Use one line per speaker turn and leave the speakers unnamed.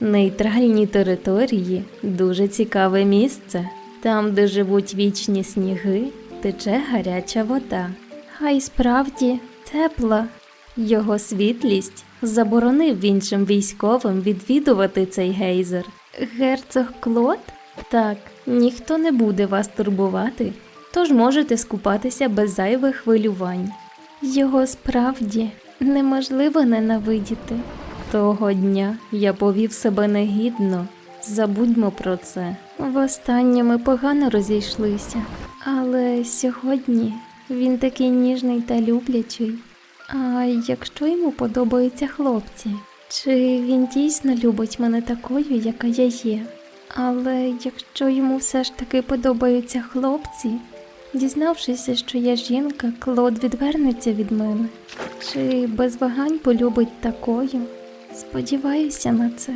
Нейтральні території дуже цікаве місце. Там, де живуть вічні сніги, тече гаряча вода. А й справді тепла. Його світлість заборонив іншим військовим відвідувати цей гейзер. Герцог Клод? Так, ніхто не буде вас турбувати, тож можете скупатися без зайвих хвилювань. Його справді неможливо ненавидіти. Того дня я повів себе негідно. Забудьмо про це. Востаннє ми погано розійшлися, але сьогодні він такий ніжний та люблячий. А якщо йому подобаються хлопці, чи він дійсно любить мене такою, яка я є? Але якщо йому все ж таки подобаються хлопці, дізнавшися, що я жінка, Клод відвернеться від мене. Чи без вагань полюбить такою? Сподіваюся на це.